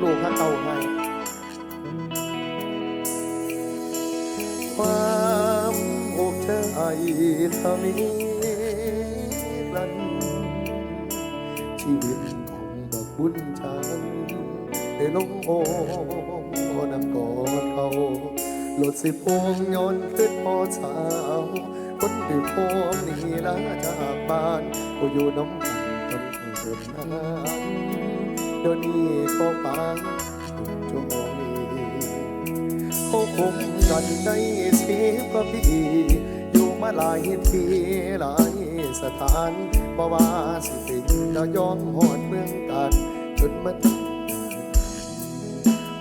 ลูกฮักเต่าให้ ความอกเธอไอทามีลัน ชีวิตของบักบุญชันได้ลงโอนำกอดเขาหลดสิพวงย้อนขึ้นพอสาวคนที่พวงนี่ลาจากบ้านก็อยู่น้ำมันต้องเดินน้ำเดี๋ยวนี้ก็ปางจงมีเขาคงกันได้สิบกว่าปีอยู่มาหลายทีหลายสถานบ่ว่าสิเป็นก็ยอมหอดเมืองกันจนมาถึง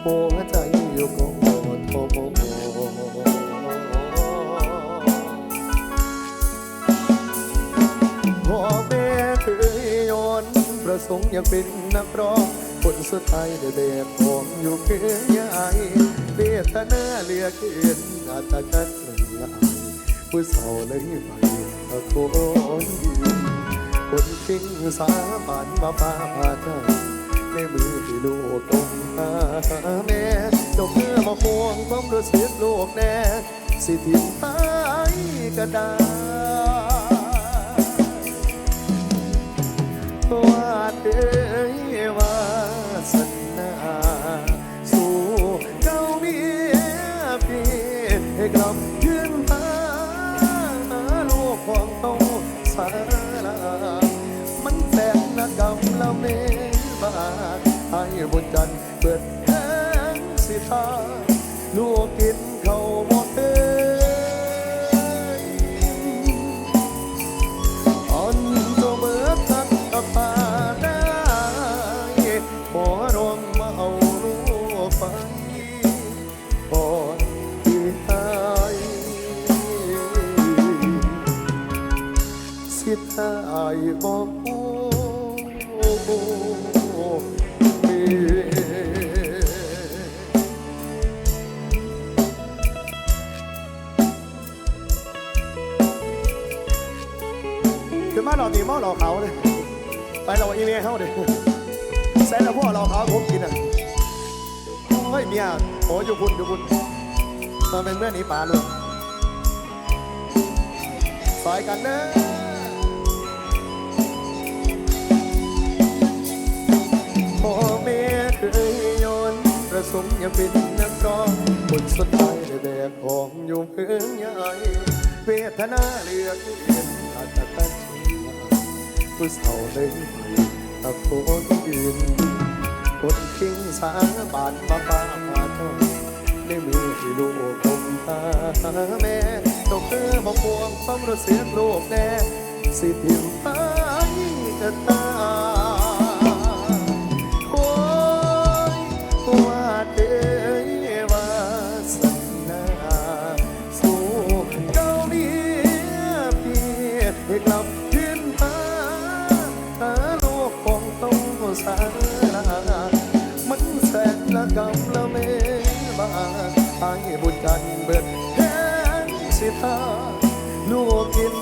หัวใจอยู่ก็โทโพอแม่เคยย้อนประสงค์อยากเป็นนักร้อง คนสุดท้ายได้แบกของอยู่เพียงยายเวทนาเหลือเกินอาตากันเงินลายผู้สาวเลยไปตะโกนคนทิ้งสาบานมาป้าพาเจ้าในมือที่ลูกตรงหาแม่เจ้าเพื่อมาห่วงความรู้สึกลูกแน่สิทิ้งหายก็ได้วาดเอ้ย กำละเมบาให้บุญจันทร์เปิดแทงสิทาลูกกิน ประสงค์อย่าเป็นนักร้องคนสุดท้ายได้แบกของอยู่เพื่อนใหญ่เวทนาเลือเกินอาจจะตัดสินใจผู้สาวเลยไปตะโกนยืนคนทิ้งสาบานมาป้ามาเจ้าในมือที่ลูกคมตาแม่ต้องเธอมาพวงความรู้สึกลูกแน่สิทิมไปก็ตา กันเบิดแห้งสิทาลูกกิน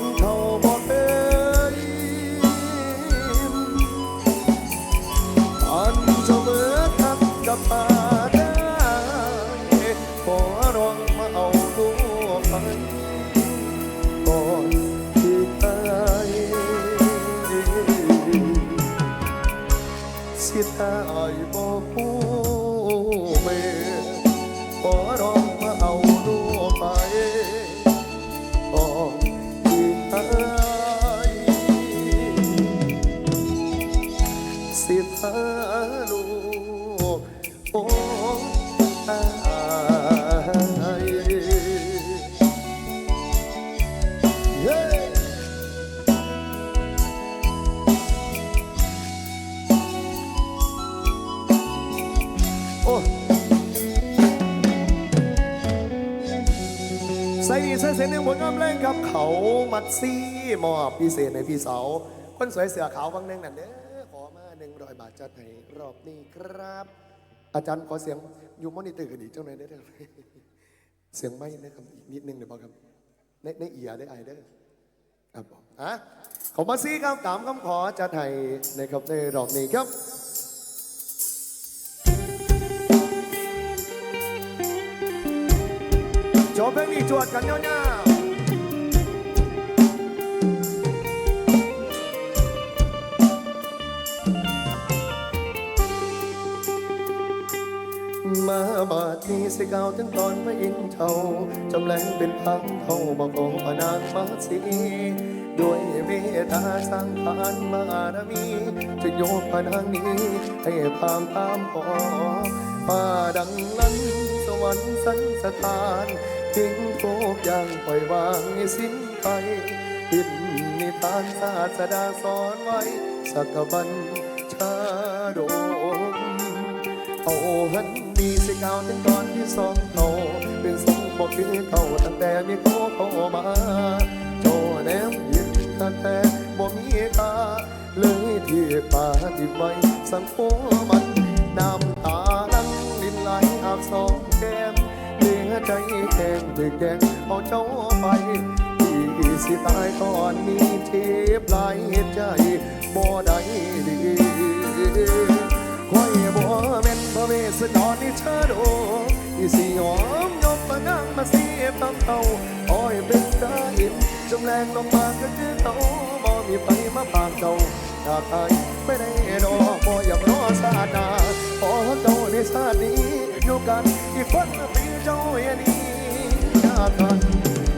ส่ดีใส่เสียงหนึ่งผลงานแรงครับเขามัดซี่มอบพิเศษในพี่สาวคนสวยเสือขาวบางหนึงนั่นเด้อขอมาหนึ่งร้อยบาทจัดให้รอบนี้ครับ อาจารย์ขอเสียงอยู่มอนิเตอร์กันอีกเจ้าหน่อยได้ไหมเสียงไม่นะครับอีกนิดนึงเดี๋ยวบอกครับในในเอียได้ไอเด้อครับผมอะขอมาซี่ครับตามคำขอจัดให้ในครับในรอบนี้ครับ เพลงนี้จวดกันยาๆมาบาดนี้สิเก่าถึงตอนมาอินเทาจำแรงเป็นพังเท่าบอกของพนางมาสีด้วยเมตตาสร้างทานบารมี จะโยกพนางนี้ ให้พามตามขอมาดังลันสวรรค์สันสถาน ทิ้งทุกย่างปล่อยวางให้สิ้นไปหินนิทานศาสดาสอนไว้ สักบันชาดกเอาหันดีสิเก่าถึงตอนที่สองเขาเป็นสมบอกคือเขาตั้งแต่มีเขาเข้ามาโจแนมยินตั้งแต่บ่มีตาเลยที่ป่าที่ไว้สังโคมันน้ำตาลังลินไหลอาบสอง ใจแข็งถึงแกงเอาเจ้าไปที่สิตายตอนนี้เทียบหลายใจบ่ได้ดีคอยบ่แม่นพระเวสสันดรนี่เธอโดที่สิยอมยกมานั่งมาเสียบตั้งเท่าอ้อยเป็นตาอินจำแรงลงมาก็คือเขาบ่มีไปมาปากเจ้า จาไม่ได้รอพออยากรอสาดาพอเจ้าในชาตินี้อยู่กันอีกคนปีเจ้าอย่างนี้ยากัน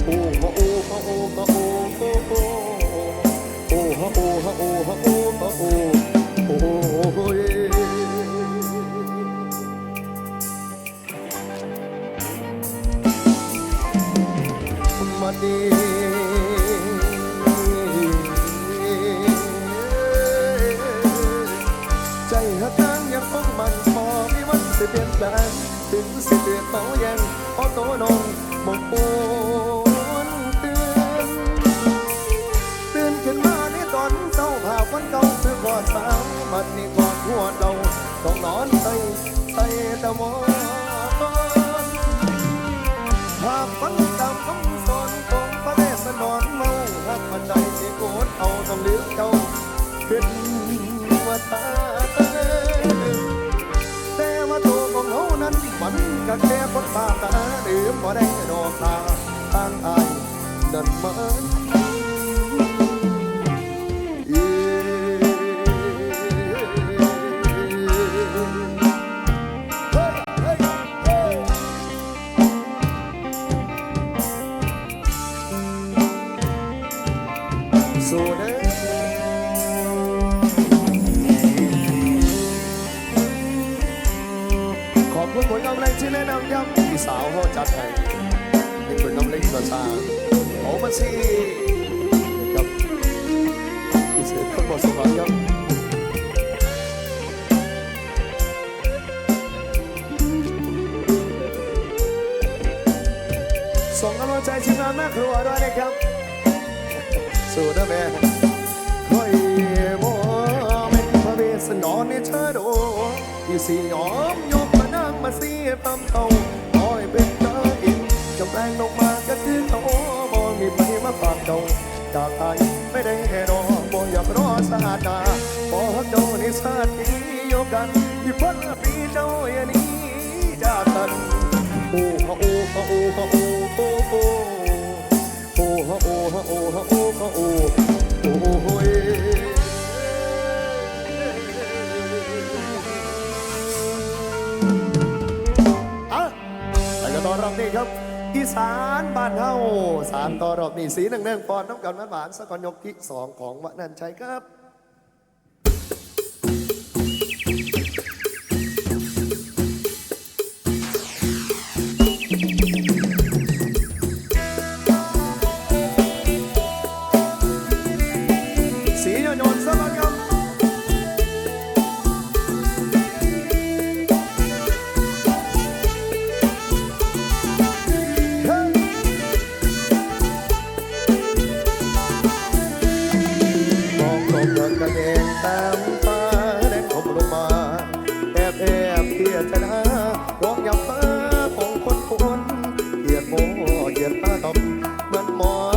โอ้ฮะโอ้ฮะโอ้ฮะโอ้โอ้โอ้โอ้ฮะโอ้ฮะโอ้ฮะโอ้ฮะโอ้โอ้โอ้มาดี เปลี่ยนแปลงถึงสิเดือดเต้าแยงเพราะโตวนงมองปวนเตือนตื่นขึ้นมาในตอนเศร้าภาพวันเก่าคือกอดสาวมันนี่กอดหัวเราต้องนอนใส่ใส่ตะวอนภาพวันจำคำสอนของพระเวสสนอนเมาหักมันใดที่โกดเอาต้องเลือกเจ้าขึ้น มันก็แค่คนบ้าตาดื่มบ่ได้ดอกตาตั้งอายนั่นมัน ขอบคุณผลงานเพลงที่แนะนำครับพี่สาวเขาจัดให้เป็นผลงานเพลงภาษาโอมาสินะครับพี่เสกขอบสวัสดีครับส่งกำลังใจทีมงานแม่ครัวด้วยนะครับ สู้นะแม่คอยบ่แม่นพระเวสสันดรในเธอโดที่สิยอมยกม มาเสียตำเท่าคอยเป็นตาอินจำแรงลงมาก็คือเขาบ่มีไปมาฝากเจ้าจากตายไม่ได้รอบ่อยากรอชาตาบ่เจ้าในชาตินี้โยกันที่พ้นปีเจ้าอย่างนี้จากกันโอ้ฮะโอ้ฮะโอ้ฮะโอ้โอ้โอ้โอ้ฮะโอ้ฮะโอ้ฮะโอ้ฮะโอ้ ครับอีสานบ้านเฮาสารต่อรอบนี้สีหนึ่งหนึ่งปอนน้ำกันหวานๆสักอนยกที่สองของวันันชัยครับ อตาดำเหมือนหมอ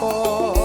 for.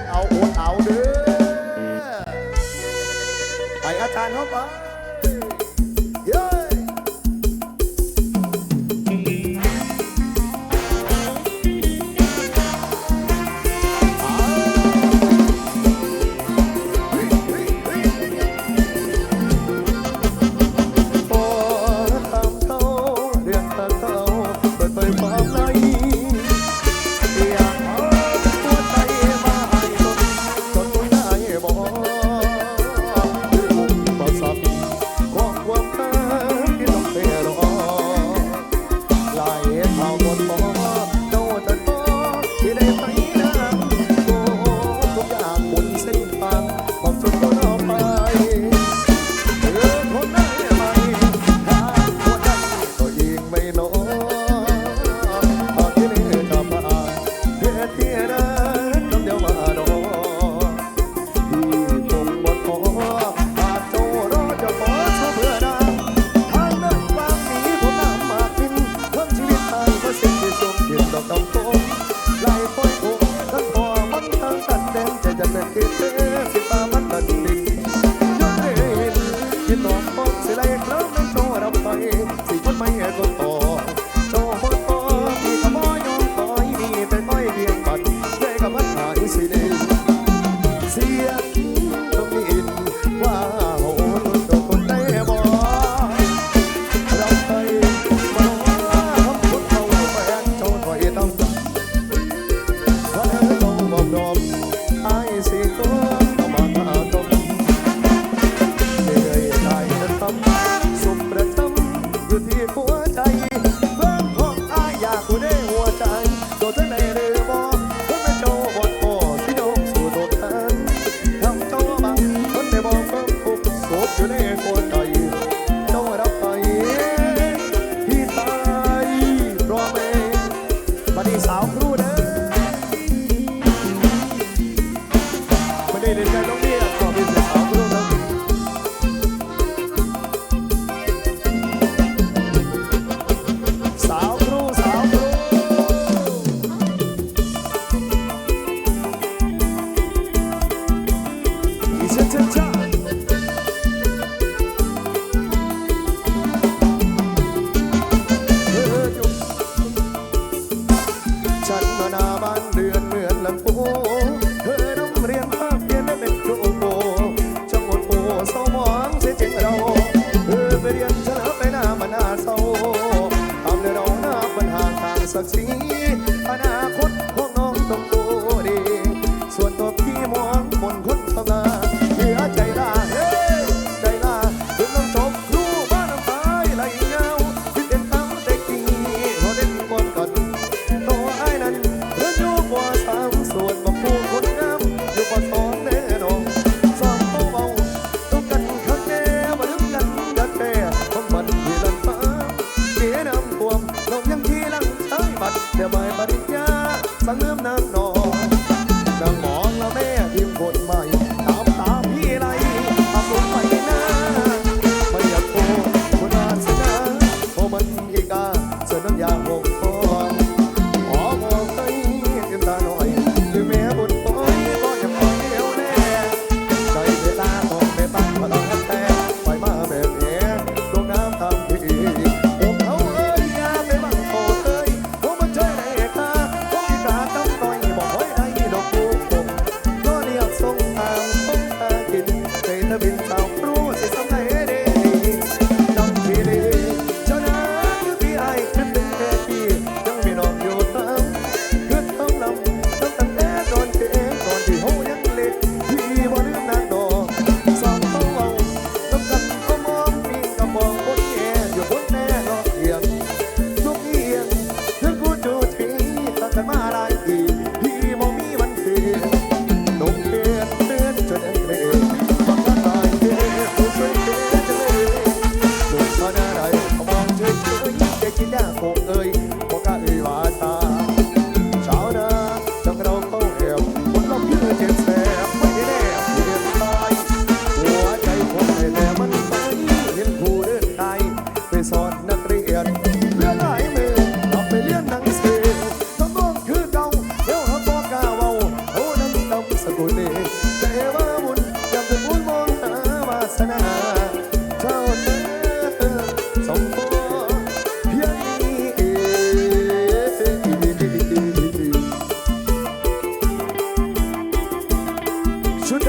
ดเอาอดเอาเด้อไปอาจารย์เขาไป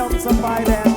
ชุดด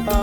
เ